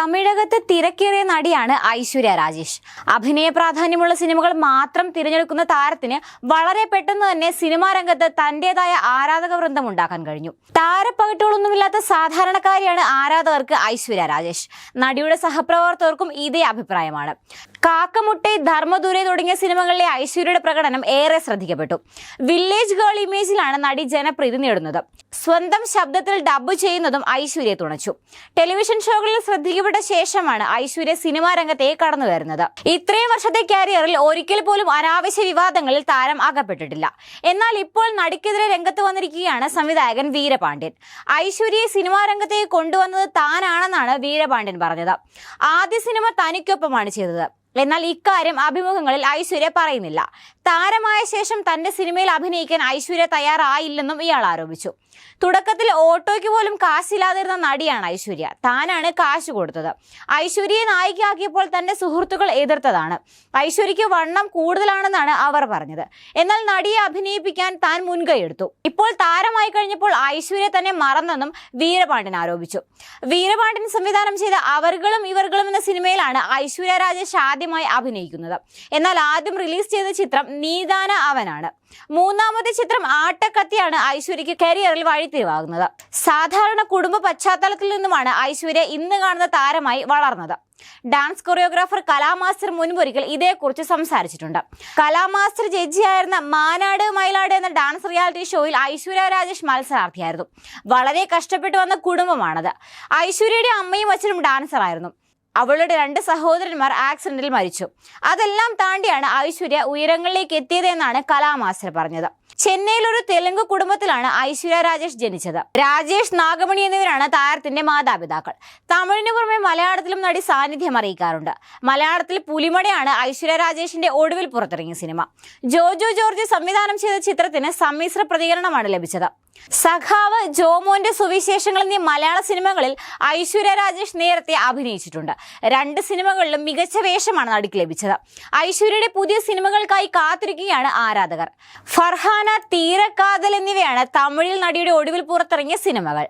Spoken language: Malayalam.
തമിഴകത്ത് തിരക്കേറിയ നടിയാണ് ഐശ്വര്യ രാജേഷ്. അഭിനയ പ്രാധാന്യമുള്ള സിനിമകൾ മാത്രം തിരഞ്ഞെടുക്കുന്ന താരത്തിന് വളരെ പെട്ടെന്ന് തന്നെ സിനിമാ രംഗത്ത് തന്റേതായ ആരാധക വൃന്ദം ഉണ്ടാക്കാൻ കഴിഞ്ഞു. താരപ്പകട്ടുകളൊന്നുമില്ലാത്ത സാധാരണക്കാരിയാണ് ആരാധകർക്ക് ഐശ്വര്യ രാജേഷ്. നടിയുടെ സഹപ്രവർത്തകർക്കും ഇതേ അഭിപ്രായമാണ്. കാക്കമുട്ടെ ധർമ്മദൂരെ തുടങ്ങിയ സിനിമകളിലെ ഐശ്വര്യയുടെ പ്രകടനം ഏറെ ശ്രദ്ധിക്കപ്പെട്ടു. വില്ലേജ് ഗേൾ ഇമേജിലാണ് നടി ജനപ്രീതി നേടുന്നത്. സ്വന്തം ശബ്ദത്തിൽ ഡബ് ചെയ്യുന്നതും ഐശ്വര്യയെ തുണച്ചു. ടെലിവിഷൻ ഷോകളിൽ ശ്രദ്ധിക്കപ്പെട്ട ശേഷമാണ് ഐശ്വര്യ സിനിമാ രംഗത്തേക്ക് കടന്നു വരുന്നത് ഇത്രയും വർഷത്തെ കാരിയറിൽ ഒരിക്കൽ പോലും അനാവശ്യ വിവാദങ്ങളിൽ താരം അകപ്പെട്ടിട്ടില്ല. എന്നാൽ ഇപ്പോൾ നടിക്കെതിരെ രംഗത്ത് വന്നിരിക്കുകയാണ് സംവിധായകൻ വീരപാണ്ഡ്യൻ. ഐശ്വര്യയെ സിനിമാ രംഗത്തേക്ക് കൊണ്ടുവന്നത് താനാണെന്നാണ് വീരപാണ്ഡ്യൻ പറഞ്ഞത്. ആദ്യ സിനിമ തനിക്കൊപ്പമാണ് ചെയ്തത്. എന്നാൽ ഇക്കാര്യം അഭിമുഖങ്ങളിൽ ഐശ്വര്യ പറയുന്നില്ല. താരമായ ശേഷം തന്റെ സിനിമയിൽ അഭിനയിക്കാൻ ഐശ്വര്യ തയ്യാറായില്ലെന്നും ഇയാൾ ആരോപിച്ചു. തുടക്കത്തിൽ ഓട്ടോയ്ക്ക് പോലും കാശില്ലാതിരുന്ന നടിയാണ് ഐശ്വര്യ. താനാണ് കാശ് കൊടുത്തത്. ഐശ്വര്യയെ നായികയാക്കിയപ്പോൾ തന്റെ സുഹൃത്തുക്കൾ എതിർത്തതാണ്. ഐശ്വര്യയ്ക്ക് വണ്ണം കൂടുതലാണെന്നാണ് അവർ പറഞ്ഞത്. എന്നാൽ നടിയെ അഭിനയിപ്പിക്കാൻ താൻ മുൻകൈയെടുത്തു. ഇപ്പോൾ താരമായി കഴിഞ്ഞപ്പോൾ ഐശ്വര്യ തന്നെ മറന്നെന്നും വീരപാണ്ഡ്യൻ ആരോപിച്ചു. വീരപാണ്ഡ്യൻ സംവിധാനം ചെയ്ത അവരുകളും ഇവർകളും എന്ന സിനിമയിലാണ് ഐശ്വര്യ രാജേഷ് ആദ്യമായി അഭിനയിക്കുന്നത്. എന്നാൽ ആദ്യം റിലീസ് ചെയ്ത ചിത്രം നീദാന അവനാണ്. മൂന്നാമത്തെ ചിത്രം ആട്ടക്കത്തിയാണ് ഐശ്വര്യയ്ക്ക് കരിയറിൽ വഴിത്തിരിവാകുന്നത്. സാധാരണ കുടുംബ പശ്ചാത്തലത്തിൽ നിന്നുമാണ് ഐശ്വര്യ ഇന്ന് കാണുന്ന താരമായി വളർന്നത്. ഡാൻസ് കൊറിയോഗ്രാഫർ കലാമാസ്റ്റർ മുൻപൊരിക്കൽ ഇതേക്കുറിച്ച് സംസാരിച്ചിട്ടുണ്ട്. കലാമാസ്റ്റർ ജഡ്ജിയായിരുന്ന മാനാട് മയിലാട് എന്ന ഡാൻസ് റിയാലിറ്റി ഷോയിൽ ഐശ്വര്യ രാജേഷ് മത്സരാർത്ഥിയായിരുന്നു. വളരെ കഷ്ടപ്പെട്ടു വന്ന കുടുംബമാണത്. ഐശ്വര്യയുടെ അമ്മയും അച്ഛനും ഡാൻസറായിരുന്നു. അവളുടെ രണ്ട് സഹോദരന്മാർ ആക്സിഡന്റിൽ മരിച്ചു. അതെല്ലാം താണ്ടിയാണ് ഐശ്വര്യ ഉയരങ്ങളിലേക്ക് എത്തിയതെന്നാണ് കലാമാസ്റ്റർ പറഞ്ഞത്. ചെന്നൈയിൽ ഒരു തെലുങ്ക് കുടുംബത്തിലാണ് ഐശ്വര്യ രാജേഷ് ജനിച്ചത്. രാജേഷ് നാഗമണി എന്നിവരാണ് താരത്തിന്റെ മാതാപിതാക്കൾ. തമിഴിന് പുറമെ മലയാളത്തിലും നടി സാന്നിധ്യം അറിയിക്കാറുണ്ട്. മലയാളത്തിൽ പുലിമടയാണ് ഐശ്വര്യ രാജേഷിന്റെ ഒടുവിൽ പുറത്തിറങ്ങിയ സിനിമ. ജോജോ ജോർജ് സംവിധാനം ചെയ്ത ചിത്രത്തിന് സമ്മിശ്ര പ്രതികരണമാണ് ലഭിച്ചത്. സഖാവ് ജോമോന്റെ സുവിശേഷങ്ങൾ എന്നീ മലയാള സിനിമകളിൽ ഐശ്വര്യ രാജേഷ് നേരത്തെ അഭിനയിച്ചിട്ടുണ്ട്. രണ്ട് സിനിമകളിലും മികച്ച വേഷമാണ് നടിക്ക് ലഭിച്ചത്. ഐശ്വര്യയുടെ പുതിയ സിനിമകൾക്കായി കാത്തിരിക്കുകയാണ് ആരാധകർ. ഫർഹാന തീരക്കാതൽ എന്നിവയാണ് തമിഴിൽ നടിയുടെ ഒടുവിൽ പുറത്തിറങ്ങിയ സിനിമകൾ.